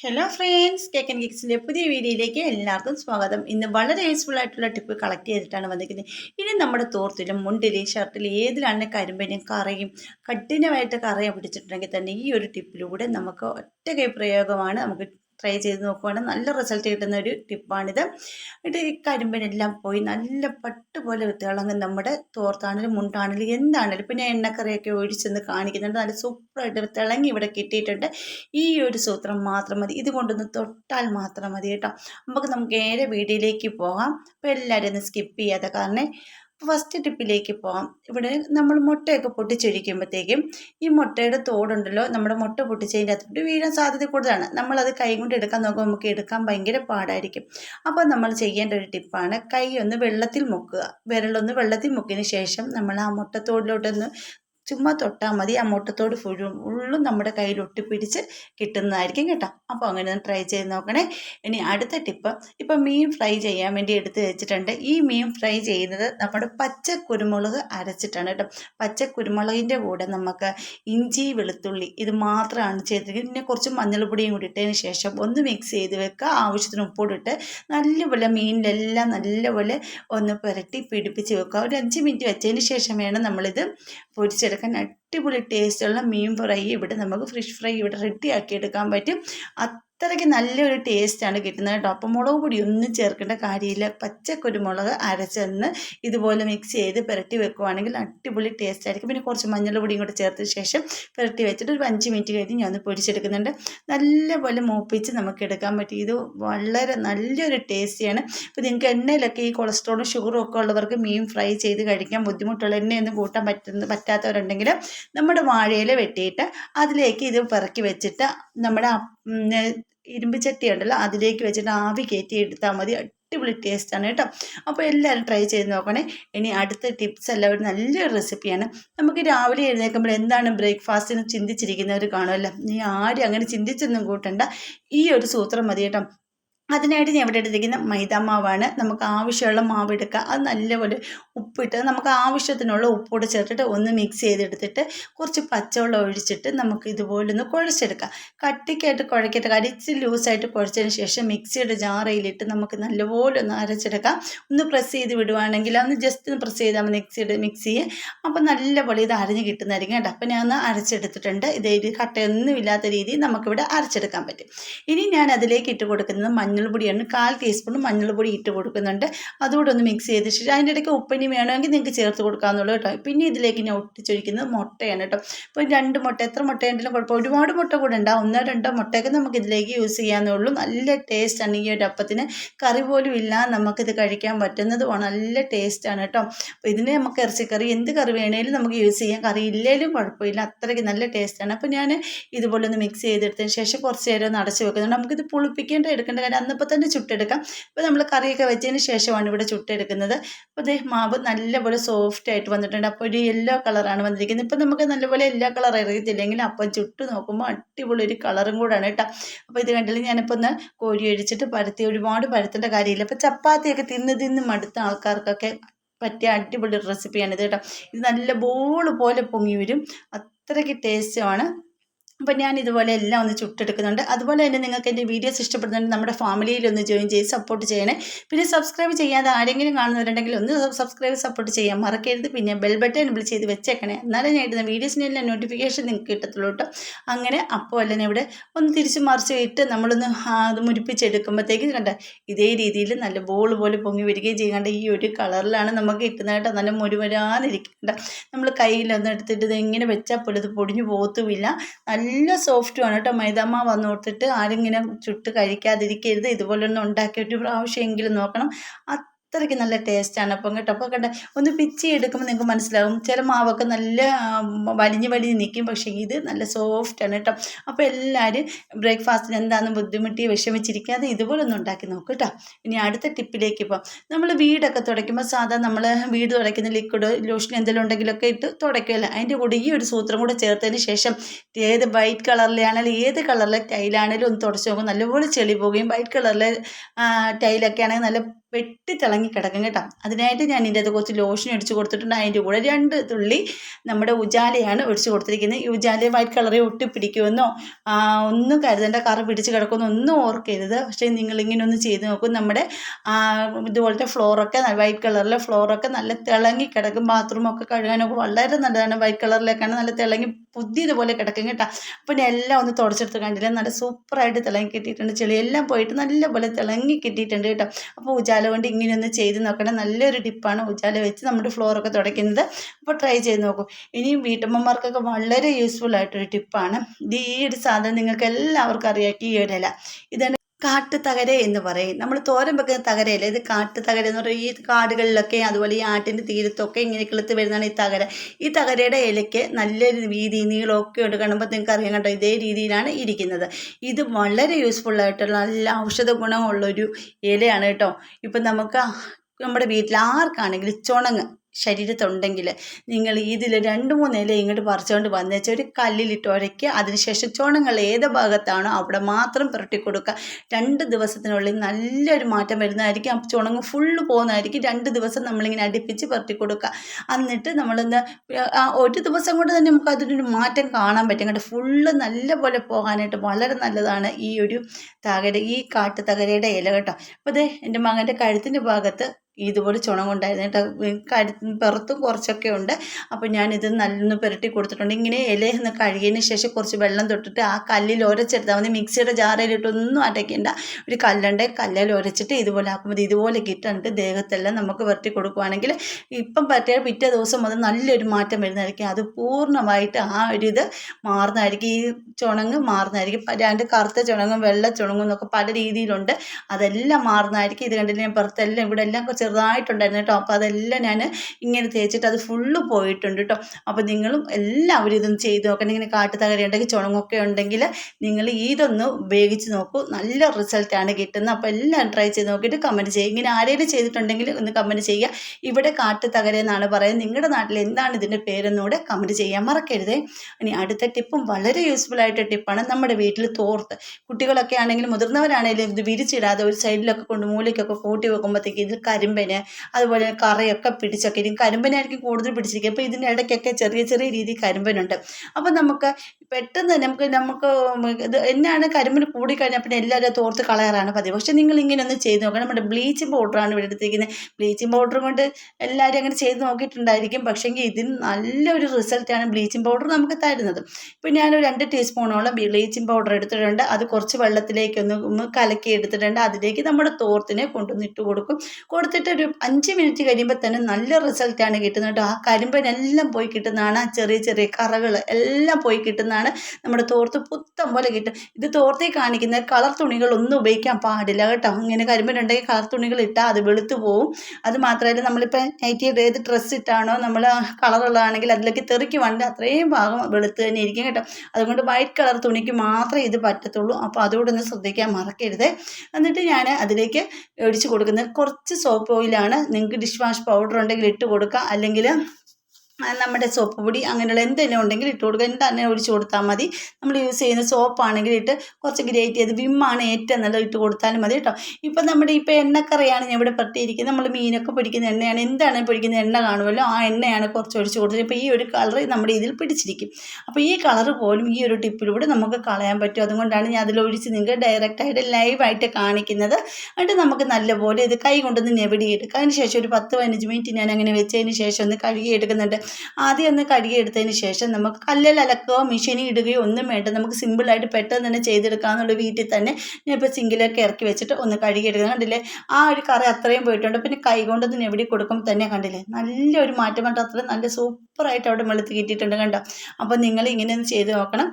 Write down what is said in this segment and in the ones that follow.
Hello friends കേക്കൻ കിക്സിന്റെ പുതിയ വീഡിയോയിലേക്ക് എല്ലാവർക്കും സ്വാഗതം. ഇന്ന് വളരെ യൂസ്ഫുൾ ആയിട്ടുള്ള ടിപ്പ് കളക്ട് ചെയ്തിട്ടാണ് വന്നിരിക്കുന്നത്. ഇനി നമ്മുടെ തോർത്തിലും മുണ്ടിലും ഷർട്ടിലും ഏതിലാണ് കരിമ്പനും കറയും കഠിനമായിട്ട് കറയ പിടിച്ചിട്ടുണ്ടെങ്കിൽ തന്നെ ഈ ഒരു ടിപ്പിലൂടെ നമുക്ക് ഒറ്റ കൈ പ്രയോഗമാണ് നമുക്ക് ട്രൈ ചെയ്ത് നോക്കുവാണെങ്കിൽ നല്ല റിസൾട്ട് കിട്ടുന്ന ഒരു ടിപ്പാണിത് എന്നിട്ട് ഈ കരിമ്പിനെല്ലാം പോയി നല്ല പട്ട് പോലെ തിളങ്ങും നമ്മുടെ തോർത്താണെങ്കിലും മുണ്ടാണെങ്കിലും എന്താണെങ്കിലും പിന്നെ എണ്ണക്കറിയൊക്കെ ഒഴിച്ചെന്ന് കാണിക്കുന്നുണ്ട്. നല്ല സൂപ്പറായിട്ട് തിളങ്ങി ഇവിടെ കിട്ടിയിട്ടുണ്ട്. ഈ ഒരു സൂത്രം മാത്രം മതി. ഇത് കൊണ്ടൊന്ന് തൊട്ടാൽ മാത്രം മതി കേട്ടോ. നമുക്ക് നമുക്ക് നേരെ വീഡിയോയിലേക്ക് പോകാം. അപ്പോൾ എല്ലാവരും ഒന്ന് സ്കിപ്പ് ചെയ്യാതെ കാരണം ഫസ്റ്റ് ടിപ്പിലേക്ക് പോകാം ഇവിടെ നമ്മൾ മുട്ടയൊക്കെ പൊട്ടിച്ചൊഴിക്കുമ്പോഴത്തേക്കും ഈ മുട്ടയുടെ തോടുണ്ടല്ലോ നമ്മുടെ മുട്ട പൊട്ടിച്ചതിന്റെ അകത്തോട്ട് വീഴാൻ സാധ്യത കൂടുതലാണ്. നമ്മളത് കൈ കൊണ്ട് എടുക്കാൻ നോക്കുമ്പോൾ നമുക്ക് എടുക്കാൻ ഭയങ്കര പാടായിരിക്കും. അപ്പോൾ നമ്മൾ ചെയ്യേണ്ട ഒരു ടിപ്പാണ് കൈ ഒന്ന് വെള്ളത്തിൽ മുക്കുക. വിരലൊന്ന് വെള്ളത്തിൽ മുക്കിയതിന് ശേഷം നമ്മൾ ആ മുട്ടത്തോടിലോട്ടൊന്ന് ചുമ്മാ തൊട്ടാൽ മതി ആ മുട്ടത്തോട് ഫുള്ളും നമ്മുടെ കയ്യിൽ ഒട്ടിപ്പിടിച്ച് കിട്ടുന്നതായിരിക്കും കേട്ടോ. അപ്പോൾ അങ്ങനെ ട്രൈ ചെയ്ത് നോക്കണേ. ഇനി അടുത്ത ടിപ്പ് ഇപ്പം മീൻ ഫ്രൈ ചെയ്യാൻ വേണ്ടി എടുത്ത് വെച്ചിട്ടുണ്ട്. ഈ മീൻ ഫ്രൈ ചെയ്യുന്നത് നമ്മുടെ പച്ച കുരുമുളക് അരച്ചിട്ടാണ് കേട്ടോ. പച്ച കുരുമുളകിന്റെ കൂടെ നമുക്ക് ഇഞ്ചി വെളുത്തുള്ളി ഇത് മാത്രമാണ് ചെയ്തിരിക്കുന്നത് പിന്നെ കുറച്ച് മഞ്ഞൾപ്പൊടിയും കൂടി ഇട്ടതിന് ശേഷം ഒന്ന് മിക്സ് ചെയ്ത് വെക്കുക. ആവശ്യത്തിന് ഉപ്പോടിട്ട് നല്ലപോലെ മീനിലെല്ലാം നല്ലപോലെ ഒന്ന് പുരട്ടി പിടിപ്പിച്ച് വെക്കുക. ഒരു അഞ്ച് മിനിറ്റ് വെച്ചതിന് ശേഷം വേണം നമ്മളിത് പൊരിച്ചെടുക്കാൻ അടിപൊളി ടേസ്റ്റുള്ള മീൻ ഫ്രൈ ഇവിടെ നമുക്ക് ഫിഷ് ഫ്രൈ ഇവിടെ റെഡിയാക്കി എടുക്കാൻ പറ്റും. അത്രയ്ക്ക് നല്ലൊരു ടേസ്റ്റാണ് കിട്ടുന്നത്. കേട്ടോ അപ്പം മുളക് പൊടി ഒന്നും ചേർക്കേണ്ട കാര്യമില്ല. പച്ച കുരുമുളക് അരച്ചെന്ന് ഇതുപോലെ മിക്സ് ചെയ്ത് പുരട്ടി വെക്കുവാണെങ്കിൽ അടിപൊളി ടേസ്റ്റ് ആയിരിക്കും. പിന്നെ കുറച്ച് മഞ്ഞൾ പൊടിയും കൂടെ ചേർത്ത ശേഷം പുരട്ടി വെച്ചിട്ട് ഒരു അഞ്ച് മിനിറ്റ് കഴിഞ്ഞ് ഞാൻ ഒന്ന് പൊരിച്ചെടുക്കുന്നുണ്ട് നല്ലപോലെ മൂപ്പിച്ച് നമുക്ക് എടുക്കാൻ പറ്റും. ഇത് വളരെ നല്ലൊരു ടേസ്റ്റിയാണ് ഇപ്പോൾ നിങ്ങൾക്ക് എണ്ണയിലൊക്കെ ഈ കൊളസ്ട്രോളും ഷുഗറും ഒക്കെ ഉള്ളവർക്ക് മീൻ ഫ്രൈ ചെയ്ത് കഴിക്കാൻ ബുദ്ധിമുട്ടുള്ള എണ്ണയൊന്നും കൂട്ടാൻ പറ്റുന്ന പറ്റാത്തവരുണ്ടെങ്കിൽ നമ്മുടെ വാഴയില വെട്ടിയിട്ട് അതിലേക്ക് ഇത് പിറക്കി വെച്ചിട്ട് നമ്മുടെ ഇരുമ്പ് ചട്ടി ഉണ്ടല്ലോ അതിലേക്ക് വെച്ചിട്ട് ആവി കയറ്റി എടുത്താൽ മതി. അടിപൊളി ടേസ്റ്റാണ് കേട്ടോ. അപ്പോൾ എല്ലാവരും ട്രൈ ചെയ്ത് നോക്കണേ. ഇനി അടുത്ത ടിപ്സ് എല്ലാം ഒരു നല്ലൊരു റെസിപ്പിയാണ് നമുക്ക് രാവിലെ എഴുന്നേൽക്കുമ്പോൾ എന്താണ് ബ്രേക്ക്ഫാസ്റ്റിന് ചിന്തിച്ചിരിക്കുന്നവർ കാണുമല്ലോ. നീ ആരും അങ്ങനെ ചിന്തിച്ചൊന്നും കൂട്ടണ്ട. ഈ ഒരു സൂത്രം മതി കേട്ടോ. അതിനായിട്ട് ഞാൻ ഇവിടെ എടുത്തിരിക്കുന്ന മൈദ മാവാണ്. നമുക്ക് ആവശ്യമുള്ള മാവ് എടുക്കുക അത് നല്ലപോലെ ഉപ്പിട്ട് നമുക്ക് ആവശ്യത്തിനുള്ള ഉപ്പോട് ചേർത്തിട്ട് ഒന്ന് മിക്സ് ചെയ്തെടുത്തിട്ട് കുറച്ച് പച്ചവെള്ളം ഒഴിച്ചിട്ട് നമുക്ക് ഇതുപോലെ ഒന്ന് കുഴച്ചെടുക്കാം. കട്ടിക്കായിട്ട് കുഴക്കട്ടെ കാര്യം ലൂസായിട്ട് കുഴച്ചതിന് ശേഷം മിക്സിയുടെ ജാറയിലിട്ട് നമുക്ക് നല്ലപോലെ ഒന്ന് അരച്ചെടുക്കാം. ഒന്ന് പ്രസ് ചെയ്ത് വിടുവാണെങ്കിൽ അന്ന് ജസ്റ്റ് ഒന്ന് പ്രസ് ചെയ്താൽ മിക്സിയുടെ മിക്സി അപ്പോൾ നല്ലപോലെ ഇത് അരഞ്ഞ് കിട്ടുന്നതായിരിക്കും കേട്ടോ. അപ്പോൾ ഞാൻ ഒന്ന് അരച്ചെടുത്തിട്ടുണ്ട്. ഇതേ കട്ടയൊന്നുമില്ലാത്ത രീതിയിൽ നമുക്കിവിടെ അരച്ചെടുക്കാൻ പറ്റും. ഇനി ഞാൻ അതിലേക്ക് ഇട്ട് കൊടുക്കുന്നത് മഞ്ഞൾപ്പൊടിയാണ്. കാൽ ടീസ്പൂൺ മഞ്ഞൾപ്പൊടി ഇട്ട് കൊടുക്കുന്നുണ്ട്. അതുകൂടെ ഒന്ന് മിക്സ് ചെയ്ത് ശേഷം അതിന്റെ ഇടയ്ക്ക് ഉപ്പിനി വേണമെങ്കിൽ നിങ്ങൾക്ക് ചേർത്ത് കൊടുക്കാമെന്നുള്ളൂ കേട്ടോ. പിന്നെ ഇതിലേക്ക് ഞാൻ ഒട്ടിച്ചൊഴിക്കുന്നത് മുട്ടയാണ് കേട്ടോ. ഇപ്പോൾ രണ്ട് മുട്ട എത്ര മുട്ട ഉണ്ടെങ്കിലും കുഴപ്പം ഒരുപാട് മുട്ട കൂടെ ഉണ്ടാവും ഒന്നോ രണ്ടോ മുട്ടയൊക്കെ നമുക്ക് ഇതിലേക്ക് യൂസ് ചെയ്യാമെന്നുള്ളൂ നല്ല ടേസ്റ്റാണ് ഈ ഒരു അപ്പത്തിന്. കറി പോലും ഇല്ല. നമുക്കിത് കഴിക്കാൻ പറ്റുന്നത് പറ്റുന്നതുമാണ് നല്ല ടേസ്റ്റാണ് കേട്ടോ. അപ്പോൾ ഇതിന് നമുക്ക് ഇറച്ചിക്കറി എന്ത് കറി വേണേലും നമുക്ക് യൂസ് ചെയ്യാം. കറി ഇല്ലേലും കുഴപ്പമില്ല. അത്രയ്ക്ക് നല്ല ടേസ്റ്റാണ് അപ്പോൾ ഞാൻ ഇതുപോലെ ഒന്ന് മിക്സ് ചെയ്തെടുത്തതിന് ശേഷം കുറച്ച് നേരം ഒന്ന് അടച്ച് വെക്കുന്നുണ്ട്. നമുക്കിത് പുളിപ്പിക്കേണ്ട എടുക്കേണ്ട കാര്യം അന്നപ്പോൾ തന്നെ ചുട്ടെടുക്കാം. ഇപ്പോൾ നമ്മൾ കറിയൊക്കെ വെച്ചതിന് ശേഷമാണ് ഇവിടെ ചുട്ടെടുക്കുന്നത്. അപ്പോൾ ഇതേ മാവ് നല്ലപോലെ സോഫ്റ്റ് ആയിട്ട് വന്നിട്ടുണ്ട്. അപ്പോൾ ഒരു യെല്ലോ കളറാണ് വന്നിരിക്കുന്നത്. ഇപ്പോൾ നമുക്ക് നല്ലപോലെ എല്ലാ കളർ അറിയത്തില്ലെങ്കിൽ അപ്പം ചുട്ട് നോക്കുമ്പോൾ അടിപൊളി ഒരു കളറും കൂടാണ് കേട്ടോ. അപ്പോൾ ഇത് കണ്ടില്ല? ഞാനിപ്പോൾ ഒന്ന് കോരി ഒഴിച്ചിട്ട് പരത്തി ഒരുപാട് പരത്തേണ്ട കാര്യമില്ല. അപ്പോൾ ചപ്പാത്തിയൊക്കെ തിന്ന് തിന്ന് മടുത്ത ആൾക്കാർക്കൊക്കെ പറ്റിയ അടിപൊളി റെസിപ്പിയാണ് ഇത് കേട്ടോ. ഇത് നല്ല ബോൾ പോലെ പൊങ്ങി വരും. അത്രയ്ക്ക് ടേസ്റ്റുമാണ് അപ്പോൾ ഞാൻ ഇതുപോലെ എല്ലാം ഒന്ന് ചുട്ടെടുക്കുന്നുണ്ട്. അതുപോലെ തന്നെ നിങ്ങൾക്ക് എന്റെ വീഡിയോസ് ഇഷ്ടപ്പെടുന്നുണ്ട് നമ്മുടെ ഫാമിലിയിൽ ഒന്ന് ജോയിൻ ചെയ്ത് സപ്പോർട്ട് ചെയ്യണേ. പിന്നെ സബ്സ്ക്രൈബ് ചെയ്യാതെ ആരെങ്കിലും കാണുന്നവരുണ്ടെങ്കിൽ ഒന്ന് സബ്സ്ക്രൈബ് സപ്പോർട്ട് ചെയ്യാം മറക്കരുത്. പിന്നെ ബെൽ ബട്ടൺ എബിൾ ചെയ്ത് വെച്ചേക്കണേ. എന്നാലേ ഞാൻ ഇടുന്ന വീഡിയോസിനെല്ലാം നോട്ടിഫിക്കേഷൻ നിങ്ങൾക്ക് കിട്ടത്തുള്ളൂ കേട്ടോ. അങ്ങനെ അപ്പോൾ അല്ലെങ്കിൽ ഇവിടെ ഒന്ന് തിരിച്ച് മറിച്ച് ഇട്ട് നമ്മളൊന്ന് അത് മുരിപ്പിച്ചെടുക്കുമ്പോഴത്തേക്ക് കണ്ട ഇതേ രീതിയിൽ നല്ല ബോൾ പോലെ പൊങ്ങി വരികയും ചെയ്യേണ്ട ഈ ഒരു കളറിലാണ് നമുക്ക് കിട്ടുന്നത് കേട്ടോ. നല്ല മുരുവരാന്നിരിക്കേണ്ട നമ്മൾ കയ്യിലൊന്നും എടുത്തിട്ട് ഇത് എങ്ങനെ വെച്ചാൽ പോലും ഇത് പൊടിഞ്ഞു പോകത്തുമില്ല നല്ല നല്ല സോഫ്റ്റുമാണ് കേട്ടോ. മൈദാമ വന്ന് കൊടുത്തിട്ട് ഇങ്ങനെ ചുട്ട് കഴിക്കാതിരിക്കരുത്. ഇതുപോലൊന്നും ഉണ്ടാക്കിയിട്ട് പ്രാവശ്യമെങ്കിലും നോക്കണം. അത്രയ്ക്ക് നല്ല ടേസ്റ്റാണ് അപ്പം കേട്ടോ അപ്പോൾ കണ്ട ഒന്ന് പിച്ചി എടുക്കുമ്പോൾ നിങ്ങൾക്ക് മനസ്സിലാവും. ചില മാവൊക്കെ നല്ല വലിഞ്ഞ് വലിഞ്ഞ് നിൽക്കും പക്ഷേ ഇത് നല്ല സോഫ്റ്റാണ് കേട്ടോ. അപ്പോൾ എല്ലാവരും ബ്രേക്ക്ഫാസ്റ്റിന് എന്താണെന്ന് ബുദ്ധിമുട്ടി വിഷമിച്ചിരിക്കാതെ ഇതുപോലെ ഒന്ന് ഉണ്ടാക്കി നോക്കും കേട്ടോ. ഇനി അടുത്ത ടിപ്പിലേക്ക് ഇപ്പോൾ നമ്മൾ വീടൊക്കെ തുടയ്ക്കുമ്പോൾ സാധാരണ നമ്മൾ വീട് തുടയ്ക്കുന്ന ലിക്വിഡ് ലോഷൻ എന്തെങ്കിലും ഉണ്ടെങ്കിലൊക്കെ ഇട്ട് തുടയ്ക്കുമല്ലോ അതിന്റെ കൂടെ ഈ ഒരു സൂത്രം കൂടെ ചേർത്തതിന് ശേഷം ഏത് വൈറ്റ് കളറിലാണെങ്കിലും ഏത് കളറിലെ ടൈലാണെങ്കിലും ഒന്ന് തുടച്ച് നോക്കും. നല്ലപോലെ ചെളി പോവുകയും വൈറ്റ് കളറിലെ ടൈലൊക്കെ ആണെങ്കിൽ നല്ല വെട്ടി തിളങ്ങി കിടക്കും കേട്ടോ. അതിനായിട്ട് ഞാൻ ഇതിന്റെ അത് കുറച്ച് ലോഷൻ ഒഴിച്ച് കൊടുത്തിട്ടുണ്ട്. അതിന്റെ കൂടെ രണ്ട് തുള്ളി നമ്മുടെ ഉജാലയാണ് ഒഴിച്ച് കൊടുത്തിരിക്കുന്നത്. ഈ ഉജാല വൈറ്റ് കളറിൽ ഒട്ടിപ്പിടിക്കുമെന്നോ ഒന്നും കരുതേണ്ട. കറ പിടിച്ച് കിടക്കുമെന്നോ ഒന്നും ഓർക്കരുത്. പക്ഷേ നിങ്ങളിങ്ങനെ ഒന്ന് ചെയ്ത് നോക്കും. നമ്മുടെ ഇതുപോലത്തെ ഫ്ലോറൊക്കെ വൈറ്റ് കളറിലെ ഫ്ലോറൊക്കെ നല്ല തിളങ്ങി കിടക്കും. ബാത്റൂമൊക്കെ കഴുകാനൊക്കെ വളരെ നല്ലതാണ്. വൈറ്റ് കളറിലേക്കാണ് നല്ല തിളങ്ങി പുതിയതുപോലെ കിടക്കും കേട്ടോ. അപ്പം ഞാൻ എല്ലാം ഒന്ന് തുടച്ചെടുത്ത് കണ്ടില്ല? നല്ല സൂപ്പറായിട്ട് തിളങ്ങി കിട്ടിയിട്ടുണ്ട് ചെളി. എല്ലാം പോയിട്ട് നല്ലപോലെ തിളങ്ങി കിട്ടിയിട്ടുണ്ട് കേട്ടോ. അപ്പോൾ ഉജാല കൊണ്ട് ഇങ്ങനെ ഒന്ന് ചെയ്ത് നോക്കണം. നല്ലൊരു ടിപ്പാണ് ഉജാല വെച്ച് നമ്മുടെ ഫ്ലോറൊക്കെ തുടയ്ക്കുന്നത്. അപ്പോൾ ട്രൈ ചെയ്ത് നോക്കും. ഇനിയും വീട്ടമ്മമാർക്കൊക്കെ വളരെ യൂസ്ഫുൾ ആയിട്ടൊരു ടിപ്പാണ് ഇത് ഈ ഒരു സാധനം നിങ്ങൾക്ക് എല്ലാവർക്കും അറിയാം ഈ ഒരു ഇല. ഇതാണ് കാട്ടുതകര എന്ന് പറയും. നമ്മൾ തോരൻ വെക്കുന്ന തകരയല്ലേ? ഇത് കാട്ടുതകര എന്ന് പറയും ഈ കാടുകളിലൊക്കെ അതുപോലെ ഈ ആട്ടിന്റെ തീരത്തൊക്കെ ഇങ്ങനെ കിളുത്ത് വരുന്നതാണ് ഈ തകര. ഈ തകരയുടെ ഇലയ്ക്ക് നല്ലൊരു വീതി നീളമൊക്കെ ഉണ്ട് കാണുമ്പോൾ നിങ്ങൾക്ക് അറിയാൻ കേട്ടോ ഇതേ രീതിയിലാണ് ഇരിക്കുന്നത്. ഇത് വളരെ യൂസ്ഫുൾ ആയിട്ടുള്ള നല്ല ഔഷധ ഗുണമുള്ളൊരു ഇലയാണ് കേട്ടോ. ഇപ്പം നമുക്ക് നമ്മുടെ വീട്ടിൽ ആർക്കാണെങ്കിലും ചുണങ്ങ് ശരീരത്തുണ്ടെങ്കിൽ നിങ്ങൾ ഇതിൽ രണ്ട് മൂന്ന് ഇല ഇങ്ങോട്ട് പറിച്ചുകൊണ്ട് വന്നേച്ച ഒരു കല്ലിലിട്ട് ഉരയ്ക്കുക അതിനുശേഷം ചോണങ്ങൾ ഏത് ഭാഗത്താണോ അവിടെ മാത്രം പുരട്ടി കൊടുക്കുക രണ്ട് ദിവസത്തിനുള്ളിൽ നല്ലൊരു മാറ്റം വരുന്നതായിരിക്കും. ആ ചുണങ്ങ് ഫുള്ള് പോകുന്നതായിരിക്കും. രണ്ട് ദിവസം നമ്മളിങ്ങനെ അടുപ്പിച്ച് പുരട്ടി കൊടുക്കുക എന്നിട്ട് നമ്മളൊന്ന് ആ ഒരു ദിവസം കൊണ്ട് തന്നെ നമുക്ക് അതിനൊരു മാറ്റം കാണാൻ പറ്റും. കേട്ടോ ഫുള്ള് നല്ല പോലെ പോകാനായിട്ട് വളരെ നല്ലതാണ് ഈ ഒരു തകര ഈ കാട്ടു തകരയുടെ ഇല കേട്ടോ. അപ്പോൾ അതെ എന്റെ മകന്റെ കഴുത്തിന്റെ ഭാഗത്ത് ഇതുപോലെ ചുണങ്ങുണ്ടായിരുന്നു കേട്ടോ. പുറത്തും കുറച്ചൊക്കെ ഉണ്ട്. അപ്പോൾ ഞാനിത് നല്ലൊന്ന് പുരട്ടി കൊടുത്തിട്ടുണ്ട്. ഇങ്ങനെ ഇലയൊന്ന് കഴുകിയതിന് ശേഷം കുറച്ച് വെള്ളം തൊട്ടിട്ട് ആ കല്ലിൽ ഉരച്ചെടുത്താൽ മതി. മിക്സിയുടെ ജാറയിലിട്ടൊന്നും അടയ്ക്കേണ്ട. ഒരു കല്ലുണ്ട് കല്ലിൽ ഉരച്ചിട്ട് ഇതുപോലെ ആക്കുമ്പോൾ ഇതുപോലെ കിട്ടാനിട്ട് ദേഹത്തെല്ലാം നമുക്ക് പുരട്ടി കൊടുക്കുവാണെങ്കിൽ ഇപ്പം പറ്റിയ പിറ്റേ ദിവസം മുതൽ നല്ലൊരു മാറ്റം വരുന്നതായിരിക്കും. അത് പൂർണമായിട്ട് ആ ഒരു ഇത് മാറുന്നതായിരിക്കും. ഈ ചുണങ്ങ് മാറുന്നതായിരിക്കും. രണ്ട് കറുത്ത ചുണങ്ങും വെള്ള ചുണങ്ങും എന്നൊക്കെ പല രീതിയിലുണ്ട്. അതെല്ലാം മാറുന്നതായിരിക്കും. ഇത് കണ്ടിട്ട് ഞാൻ പുറത്തെല്ലാം ഇവിടെ എല്ലാം ചെറുതായിട്ടുണ്ടായിരുന്നു കേട്ടോ. അപ്പോൾ അതെല്ലാം ഞാൻ ഇങ്ങനെ തേച്ചിട്ട് അത് ഫുള്ള് പോയിട്ടുണ്ട് കേട്ടോ. അപ്പോൾ നിങ്ങളും എല്ലാവരും ഇതൊന്ന് ചെയ്ത് നോക്കണം. ഇങ്ങനെ കാട്ടുതകര ഉണ്ടെങ്കിൽ ചുണങ്ങൊക്കെ ഉണ്ടെങ്കിൽ നിങ്ങൾ ഇതൊന്ന് ഉപയോഗിച്ച് നോക്കൂ. നല്ല റിസൾട്ടാണ് കിട്ടുന്നത്. അപ്പോൾ എല്ലാം ട്രൈ ചെയ്ത് നോക്കിയിട്ട് കമന്റ് ചെയ്യുക. ഇങ്ങനെ ആരെങ്കിലും ചെയ്തിട്ടുണ്ടെങ്കിൽ ഒന്ന് കമന്റ് ചെയ്യുക. ഇവിടെ കാട്ടുതകര എന്നാണ് പറയുന്നത്. നിങ്ങളുടെ നാട്ടിൽ എന്താണ് ഇതിന്റെ പേരെന്നൂടെ കമന്റ് ചെയ്യാൻ മറക്കരുതേ. ഇനി അടുത്ത ടിപ്പും വളരെ യൂസ്ഫുൾ ആയിട്ട് ടിപ്പാണ് നമ്മുടെ വീട്ടിൽ തോർത്ത്. കുട്ടികളൊക്കെ ആണെങ്കിലും മുതിർന്നവരാണെങ്കിലും ഇത് വിരിച്ചിടാതെ ഒരു സൈഡിലൊക്കെ കൊണ്ട് മൂലയ്ക്കൊക്കെ കൂട്ടി വെക്കുമ്പോഴത്തേക്ക് ഇത് കരിമ്പന് അതുപോലെ കറയൊക്കെ പിടിച്ചൊക്കെ ഇനി കരിമ്പനായിരിക്കും കൂടുതൽ പിടിച്ചിരിക്കുക. അപ്പോൾ ഇടയ്ക്കൊക്കെ ചെറിയ ചെറിയ രീതിയിൽ കരിമ്പനുണ്ട്. അപ്പോൾ നമുക്ക് പെട്ടെന്ന് നമുക്ക് നമുക്ക് ഇത് എന്നാണ് കരിമ്പന് കൂടിക്കഴിഞ്ഞാൽ പിന്നെ എല്ലാവരും തോർത്ത് കളയാറാണ് പതിവ്. പക്ഷേ നിങ്ങൾ ഇങ്ങനെ ഒന്ന് ചെയ്ത് നോക്കണം. നമ്മുടെ ബ്ലീച്ചിങ് പൗഡറാണ് ഇവിടെ എടുത്തിരിക്കുന്നത്. ബ്ലീച്ചിങ് പൗഡർ കൊണ്ട് എല്ലാവരും അങ്ങനെ ചെയ്ത് നോക്കിയിട്ടുണ്ടായിരിക്കും. പക്ഷേങ്കിൽ ഇതിന് നല്ലൊരു റിസൾട്ടാണ് ബ്ലീച്ചിങ് പൗഡർ നമുക്ക് തരുന്നത്. ഇപ്പോൾ ഞാനൊരു രണ്ട് ടീസ്പൂണോളം ബ്ലീച്ചിങ് പൗഡർ എടുത്തിട്ടുണ്ട്. അത് കുറച്ച് വെള്ളത്തിലേക്ക് ഒന്ന് കലക്കി എടുത്തിട്ടുണ്ട്. അതിലേക്ക് നമ്മുടെ തോർത്തിനെ കൊണ്ടുവന്ന് ഇട്ട് കൊടുക്കും. കൊടുത്തിട്ട് ഒരു അഞ്ച് മിനിറ്റ് കഴിയുമ്പോൾ തന്നെ നല്ല റിസൾട്ടാണ് കിട്ടുന്നത് കേട്ടോ ആ കരിമ്പനെല്ലാം പോയി കിട്ടുന്നതാണ്. ചെറിയ ചെറിയ കറകൾ എല്ലാം പോയി കിട്ടുന്നതാണ്. നമ്മുടെ തോർത്ത് പുത്തം പോലെ കിട്ടും. ഇത് തോർത്തി കാണിക്കുന്ന കളർ തുണികളൊന്നും ഉപയോഗിക്കാൻ പാടില്ല കേട്ടോ. ഇങ്ങനെ കരിമ്പനുണ്ടെങ്കിൽ കളർ തുണികൾ ഇട്ടാൽ അത് വെളുത്തു പോവും. അത് മാത്രമല്ല നമ്മളിപ്പോൾ നൈറ്റി ഏത് ഡ്രസ്സ് ഇട്ടാണോ നമ്മൾ കളറുള്ളതാണെങ്കിൽ അതിലേക്ക് തെറിക്കുവാണെങ്കിൽ അത്രയും ഭാഗം വെളുത്ത് തന്നെ ഇരിക്കും കേട്ടോ. അതുകൊണ്ട് വൈറ്റ് കളർ തുണിക്ക് മാത്രമേ ഇത് പറ്റത്തുള്ളൂ. അപ്പോൾ അതുകൊണ്ടൊന്ന് ശ്രദ്ധിക്കാൻ മറക്കരുത്. എന്നിട്ട് ഞാൻ അതിലേക്ക് ഒഴിച്ച് കൊടുക്കുന്നത് കുറച്ച് സോപ്പ് ഓയിലാണ് നിങ്ങൾക്ക് ഡിഷ് വാഷ് പൗഡർ ഉണ്ടെങ്കിൽ ഇട്ട് കൊടുക്കുക അല്ലെങ്കിൽ നമ്മുടെ സോപ്പ് പൊടി അങ്ങനെയുള്ള എന്തെങ്കിലും ഉണ്ടെങ്കിൽ ഇട്ട് കൊടുക്കുക. എന്നിട്ട് തന്നെ ഒഴിച്ച് കൊടുത്താൽ മതി. നമ്മൾ യൂസ് ചെയ്യുന്ന സോപ്പാണെങ്കിൽ ഇട്ട് കുറച്ച് ഗ്രേറ്റ് ചെയ്ത് വിമ്മാണ് ഏറ്റവും നല്ലത് ഇട്ട് കൊടുത്താലും മതി കേട്ടോ. ഇപ്പം നമ്മുടെ ഇപ്പോൾ എണ്ണക്കറിയാണ് ഞാൻ ഇവിടെ പെട്ടിരിക്കുന്നത്. നമ്മൾ മീനൊക്കെ പിടിക്കുന്ന എണ്ണയാണ്. എന്താണ് പിടിക്കുന്ന എണ്ണ കാണുമല്ലോ? ആ എണ്ണയാണ് കുറച്ച് ഒഴിച്ച് കൊടുത്തത്. ഇപ്പോൾ ഈ ഒരു കളർ നമ്മുടെ ഇതിൽ പിടിച്ചിരിക്കും. അപ്പോൾ ഈ കളർ പോലും ഈ ഒരു ടിപ്പിലൂടെ നമുക്ക് കളയാൻ പറ്റും. അതുകൊണ്ടാണ് ഞാൻ അതിൽ ഒഴിച്ച് നിങ്ങൾക്ക് ഡയറക്റ്റായിട്ട് ലൈവായിട്ട് കാണിക്കുന്നത്. എന്നിട്ട് നമുക്ക് നല്ലപോലെ ഇത് കൈ കൊണ്ടൊന്ന് ഞെവിടിയെടുക്കുക അതിന് ശേഷം ഒരു പത്ത് പതിനഞ്ച് മിനിറ്റ് ഞാൻ അങ്ങനെ വെച്ചതിന് ശേഷം ഒന്ന് കഴുകിയെടുക്കുന്നുണ്ട്. ആദ്യം ഒന്ന് കഴുകിയെടുത്തതിന് ശേഷം നമുക്ക് കല്ലിൽ അലക്കുകയോ മെഷീനിൽ ഇടുകയോ ഒന്നും വേണ്ട. നമുക്ക് സിമ്പിളായിട്ട് പെട്ടെന്ന് തന്നെ ചെയ്തെടുക്കാമെന്നുള്ള വീട്ടിൽ തന്നെ ഞാൻ ഇപ്പോൾ സിങ്കിലൊക്കെ ഇറക്കി വെച്ചിട്ട് ഒന്ന് കഴുകിയെടുക്കുന്നത് കണ്ടില്ലേ? ആ ഒരു കറി അത്രയും പോയിട്ടുണ്ട്. പിന്നെ കൈ കൊണ്ടൊന്ന് എവിടെ കൊടുക്കുമ്പോൾ തന്നെ കണ്ടില്ലേ? നല്ലൊരു മാറ്റം. കണ്ടോ നല്ല സൂപ്പറായിട്ട് അവിടെ വെളുത്ത് കിട്ടിയിട്ടുണ്ട് കണ്ടോ? അപ്പോൾ നിങ്ങൾ ഇങ്ങനെ ഒന്ന് ചെയ്ത് നോക്കണം.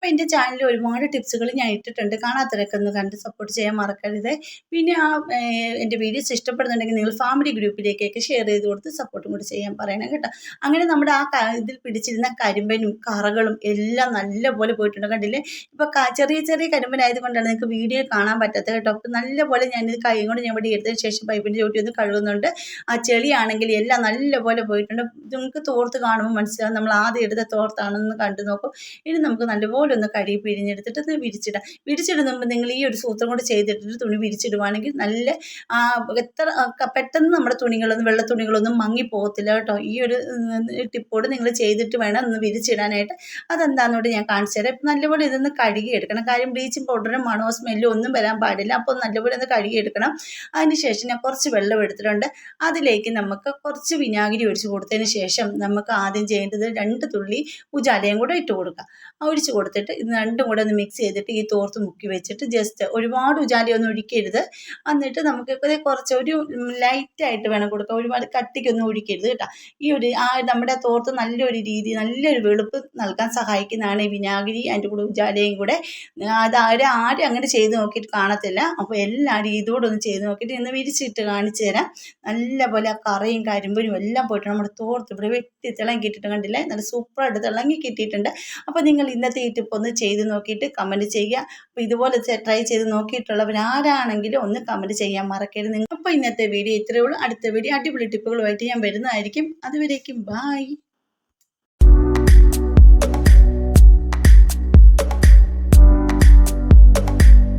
അപ്പോൾ എന്റെ ചാനലിൽ ഒരുപാട് ടിപ്സുകൾ ഞാൻ ഇട്ടിട്ടുണ്ട്. കാണാത്തവരൊക്കെ ഒന്ന് കണ്ട് സപ്പോർട്ട് ചെയ്യാൻ മറക്കരുത്. പിന്നെ ആ എന്റെ വീഡിയോസ് ഇഷ്ടപ്പെടുന്നുണ്ടെങ്കിൽ നിങ്ങൾ ഫാമിലി ഗ്രൂപ്പിലേക്കൊക്കെ ഷെയർ ചെയ്ത് കൊടുത്ത് സപ്പോർട്ടും കൂടി ചെയ്യാൻ പറയണം കേട്ടോ. അങ്ങനെ നമ്മുടെ ആ ഇതിൽ പിടിച്ചിരുന്ന കരിമ്പനും കറകളും എല്ലാം നല്ലപോലെ പോയിട്ടുണ്ട് കണ്ടില്ലേ? ഇപ്പോൾ ചെറിയ ചെറിയ കരിമ്പനായത് കൊണ്ടാണ് നിങ്ങൾക്ക് വീഡിയോ കാണാൻ പറ്റാത്തത് കേട്ടോ. അപ്പോൾ നല്ലപോലെ ഞാനിത് കൈ കൊണ്ട് ഞാൻ ഇവിടെ എടുത്തതിന് ശേഷം പൈപ്പിന്റെ ചോട്ടി ഒന്ന് കഴുകുന്നുണ്ട്. ആ ചെളിയാണെങ്കിൽ എല്ലാം നല്ലപോലെ പോയിട്ടുണ്ട്. നിങ്ങൾക്ക് തോർത്ത് കാണുമ്പോൾ മനസ്സിലാവും. നമ്മൾ ആദ്യം എടുത്ത തോർത്താണെന്ന് കണ്ടു നോക്കും. ഇനി നമുക്ക് നല്ലപോലെ നല്ലപോലെ ഒന്ന് കഴുകി പിഴിഞ്ഞെടുത്തിട്ട് ഒന്ന് വിരിച്ചിടാം. വിരിച്ചിടുമ്പോൾ നിങ്ങൾ ഈ ഒരു സൂത്രം കൊണ്ട് ചെയ്തിട്ടിട്ട് തുണി വിരിച്ചിടുവാണെങ്കിൽ നല്ല എത്ര പെട്ടെന്ന് നമ്മുടെ തുണികളൊന്നും വെള്ള തുണികളൊന്നും മങ്ങി പോകത്തില്ല കേട്ടോ. ഈ ഒരു ടിപ്പോട് നിങ്ങൾ ചെയ്തിട്ട് വേണം ഒന്ന് വിരിച്ചിടാനായിട്ട്. അതെന്താണെന്നോട് ഞാൻ കാണിച്ചു തരാം. നല്ലപോലെ ഇതൊന്ന് കഴുകി എടുക്കണം കാര്യം ബ്ലീച്ചിങ് പൗഡറും മണോ സ്മെല്ലും ഒന്നും വരാൻ പാടില്ല. അപ്പോൾ നല്ലപോലെ ഒന്ന് കഴുകി എടുക്കണം അതിന് ശേഷം ഞാൻ കുറച്ച് വെള്ളം എടുത്തിട്ടുണ്ട്. അതിലേക്ക് നമുക്ക് കുറച്ച് വിനാഗിരി ഒഴിച്ച് കൊടുത്തതിന് ശേഷം നമുക്ക് ആദ്യം ചെയ്യേണ്ടത് രണ്ട് തുള്ളി ഉജാലയും കൂടെ ഇട്ട് കൊടുക്കുക. ഒഴിച്ച് കൊടുത്തിട്ട് ഇത് രണ്ടും കൂടെ ഒന്ന് മിക്സ് ചെയ്തിട്ട് ഈ തോർത്ത് മുക്കി വെച്ചിട്ട് ജസ്റ്റ് ഒരുപാട് ഒന്ന് ഒഴിക്കരുത്. എന്നിട്ട് നമുക്ക് കുറച്ച് ഒരു ലൈറ്റായിട്ട് വേണം കൊടുക്കുക ഒരുപാട് കട്ടിക്കൊന്നും ഒഴിക്കരുത് കേട്ടോ. ഈ ഒരു ആ നമ്മുടെ തോർത്ത് നല്ലൊരു രീതി നല്ലൊരു വെളുപ്പ് നൽകാൻ സഹായിക്കുന്നതാണ് ഈ വിനാഗിരി അതിന്റെ കൂടെ ഉജാലയും കൂടെ. അത് ആരും ആരും അങ്ങനെ ചെയ്ത് നോക്കിയിട്ട് കാണത്തില്ല. അപ്പോൾ എല്ലാവരും ഇതോടെ ഒന്ന് ചെയ്ത് നോക്കിയിട്ട് ഇന്ന് വിരിച്ചിട്ട് കാണിച്ചു തരാം. നല്ലപോലെ ആ കറയും കരിമ്പനും എല്ലാം പോയിട്ട് നമ്മുടെ തോർത്ത് ഇവിടെ വെട്ടി തിളങ്ങി കിട്ടിയിട്ട് കണ്ടില്ലേ? നല്ല സൂപ്പറായിട്ട് തിളങ്ങി കിട്ടിയിട്ടുണ്ട്. അപ്പോൾ നിങ്ങൾ ഇന്നത്തെ ഈ ഒന്ന് ചെയ്ത് നോക്കിയിട്ട് കമന്റ് ചെയ്യുക. അപ്പോൾ ഇതുപോലെ ട്രൈ ചെയ്ത് നോക്കിയിട്ടുള്ളവർ ആരാണെങ്കിലും ഒന്ന് കമന്റ് ചെയ്യാൻ മറക്കരുത്. നിങ്ങൾ അപ്പോൾ ഇന്നത്തെ വീഡിയോ ഇത്രയേ ഉള്ളൂ. അടുത്ത വീഡിയോ അടിപൊളി ടിപ്പുകളുമായിട്ട് ഞാൻ വരുന്നതായിരിക്കും. അതുവരേക്കും ബായ്